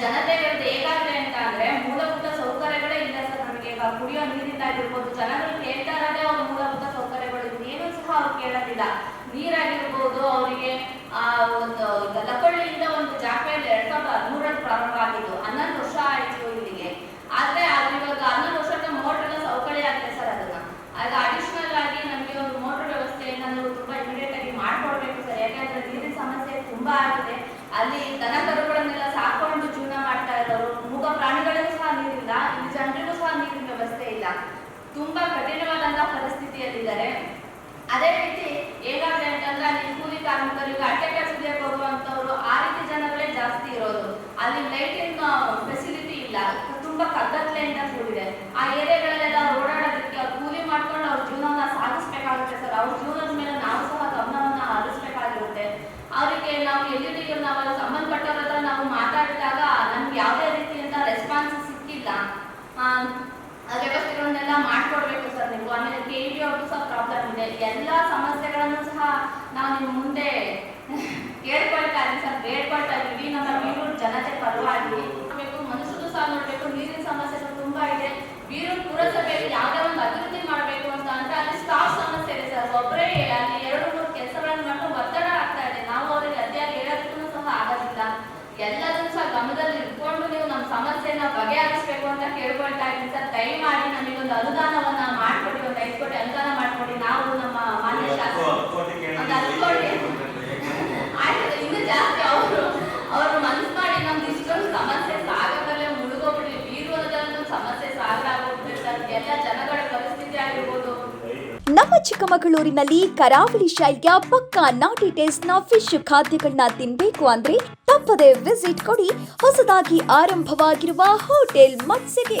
ಜನತೆ ವಿರುದ್ಧ ಹೇಗಾಗಿದೆ ಅಂತ ಅಂದ್ರೆ ಮೂಲಭೂತ ಸೌಕರ್ಯಗಳೇ ಇಲ್ಲ ಸರ್ ನಮಗೆ. ಕುಡಿಯೋ ನೀರಿಂದ ಆಗಿರ್ಬೋದು, ಜನಗಳು ಕೇಳ್ತಾ ಇರೋದೇ ಅವ್ರ ಮೂಲಭೂತ ಸೌಕರ್ಯಗಳು. ಏನು ಸಹ ಅವ್ರು ಕೇಳೋದಿಲ್ಲ. ನೀರಾಗಿರ್ಬೋದು, ಅವರಿಗೆ ಆ ಒಂದು ಲಕೊಳ್ಳಿಯಿಂದ ಒಂದು ಜಾಕ್ವೇಲ್ ಎರಡ್ ಸಾವಿರದ ಹದಿಮೂರರಲ್ಲಿ ಪ್ರಾರಂಭ ಆಗಿದ್ದು, ಹನ್ನೊಂದು ವರ್ಷ ಆಯ್ತು ಇಲ್ಲಿಗೆ. ಆದ್ರೆ ಅದ್ರ ಇವಾಗ ಹನ್ನೊಂದು ವರ್ಷಕ್ಕೆ ಮೋಟರ್ ಎಲ್ಲ ಸೌಕರ್ಯ ಆಗಿದೆ ಸರ್ ಅದನ್ನ. ಆಗ ಅಡಿಷನಲ್ ಆಗಿ ನಮಗೆ ಒಂದು ಮೋಟರ್ ವ್ಯವಸ್ಥೆಯನ್ನ ನಾವು ತುಂಬಾ ಇಮಿಡಿಯೇಟ್ ಆಗಿ ಮಾಡ್ಕೊಡ್ಬೇಕು ಸರ್. ಯಾಕಂದ್ರೆ ನೀರಿನ ಸಮಸ್ಯೆ ತುಂಬಾ ಆಗಿದೆ. ಅಲ್ಲಿ ದನ ಕರುಗಳನ್ನೆಲ್ಲ ತುಂಬಾ ಕಠಿಣವಾದಂತಹ ಪರಿಸ್ಥಿತಿಯಲ್ಲಿದ್ದಾರೆ. ಅದೇ ರೀತಿ ಏನಾಗಿದೆ ಅಂತಂದ್ರೆ ಅಲ್ಲಿ ಕೂಲಿ ಕಾರ್ಮಿಕರಿಗೆ ಅಟ್ಟೆ ಕೆಲಸಕ್ಕೆ ಹೋಗುವಂತವ್ರು ಆ ರೀತಿ ಜನಗಳೇ ಜಾಸ್ತಿ ಇರೋದು. ಅಲ್ಲಿ ಲೈಟಿನ ಫೆಸಿಲಿಟಿ ಇಲ್ಲ. ತುಂಬಾ ಕಗ್ಗತ್ಲೆಯಿಂದ ಕೂಡಿದೆ. ಆ ಏರಿಯಾಗಳಲ್ಲೆಲ್ಲ ಓಡಾಡೋದಕ್ಕೆ ಅವ್ರು ಕೂಲಿ ಮಾಡ್ಕೊಂಡು ಅವ್ರ ಜೀವನವನ್ನ ಸಾಗಿಸ್ಬೇಕಾಗುತ್ತೆ ಸರ್. ಅವ್ರ ಜೀವನದ ಮೇಲೆ ನಾವು ಸಹ ಗಮನವನ್ನ ಹರಿಸ್ಬೇಕಾಗಿರುತ್ತೆ. ಅವರಿಗೆ ನಾವು ಎಲ್ಲಿದ್ದೀವಿ ನಾವು ಸಂಬಂಧಪಟ್ಟವ್ರ ಹತ್ರ ನಾವು ಮಾತಾಡಿದಾಗ ನಮ್ಗೆ ಯಾವುದೇ ರೀತಿಯಿಂದ ರೆಸ್ಪಾನ್ಸ್ ಸಿಕ್ಕಿಲ್ಲ. ವ್ಯವಸ್ಥೆಗಳನ್ನೆಲ್ಲ ಮಾಡಿಕೊಡ್ಬೇಕು ಸರ್ ನೀವು. ಆಮೇಲೆ ಕೆ ಇ ಅವ್ರಿಗೂ ಸಹ ಪ್ರಾಬ್ಲಮ್ ಇದೆ. ಎಲ್ಲ ಸಮಸ್ಯೆಗಳನ್ನು ಸಹ ನಾವು ನಿಮ್ಮ ಮುಂದೆ ಕೇಳ್ಕೊಳ್ತಾ ಇದ್ದೀವಿ ಸರ್. ಬೇಡ್ಕೊಳ್ತಾ ಇದ್ದೀವಿ. ನಮ್ಮ ಬೀರೂರು ಜನತೆ ಪರವಾಗಿ. ನೋಡ್ಬೇಕು ಮನುಷ್ಯರು ಸಹ ನೋಡಬೇಕು. ನೀರಿನ ಸಮಸ್ಯೆಗಳು ತುಂಬಾ ಇದೆ. ಬೀರೂರು ಪುರಸಭೆಯಲ್ಲಿ ಯಾವುದೇ ಒಂದು ಅಭಿವೃದ್ಧಿ ಮಾಡಬೇಕು ಅಂತ ಅಂದ್ರೆ ಅಲ್ಲಿ ಸ್ಟಾಫ್ ಸಮಸ್ಯೆ ಇದೆ ಸರ್. ಒಬ್ಬರೇ ಅಲ್ಲಿ ಎರಡು, ಮೂರು ಕೆಲಸಗಳನ್ನು ಮಾಡ್ಕೊಂಡು ಒತ್ತಡ ಆಗ್ತಾ ಇದೆ. ನಾವು ಅವರಿಗೆ ಅತಿಯಾಗಿ ಹೇಳೋದಕ್ಕೂ ಸಹ ಆಗೋದಿಲ್ಲ. ಎಲ್ಲದನ್ನು ಸಹ ಗಮನದಲ್ಲಿ ಇಟ್ಕೊಂಡು ನೀವು ನಮ್ಮ ಸಮಸ್ಯೆನ ಬಗೆಹರಿಸಬೇಕು ಅಂತ ಕೇಳ್ಕೊಳ್ತಾ ಇದ್ದೀನಿ ಸರ್. ದಯಮಾಡಿ ನಮಗೊಂದು ಅನುದಾನವನ್ನ ಮಾಡ್ಕೊಡಿ ಒಂದು ಐದು ಕೋಟಿ ಅನುದಾನ ಮಾಡ್ಕೊಡಿ ನಾವು ನಮ್ಮ ಮಾನ್ಯ ಒಂದು ಆಯ್ತು ಇನ್ನು ಜಾಸ್ತಿ ಅವರು ಅವರು ಮನಸ್ಸು ಮಾಡಿ ನಮ್ದು ಇಷ್ಟೊಂದು ಸಮಸ್ಯೆ ಸಾಗರದಲ್ಲೇ ಮುಳುಗೋಗ್ಬಿಡಿ ಬೀರು ಅನ್ನೋದೊಂದು ಸಮಸ್ಯೆ ಸಾಗರ ಆಗೋಗ್ಬಿಟ್ಟಿದೆ ಎಲ್ಲ ಜನಗಳ ಪರಿಸ್ಥಿತಿ ಆಗಿರ್ಬೋದು. ನಮ್ಮ ಚಿಕ್ಕಮಗಳೂರಿನಲ್ಲಿ ಕರಾವಳಿ ಶೈಲಿಯ ಪಕ್ಕಾ ನಾಟಿ ಟೇಸ್ಟ್ ಟೇಸ್ಟ್ನ ಫಿಶ್ ಖಾದ್ಯಗಳನ್ನ ತಿನ್ಬೇಕು ಅಂದ್ರೆ ತಪ್ಪದೆ ವಿಸಿಟ್ ಕೊಡಿ. ಹೊಸದಾಗಿ ಆರಂಭವಾಗಿರುವ ಹೋಟೆಲ್ ಮತ್ಸ್ಯಗೆ.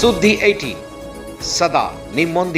सुद्धि सदा निम्न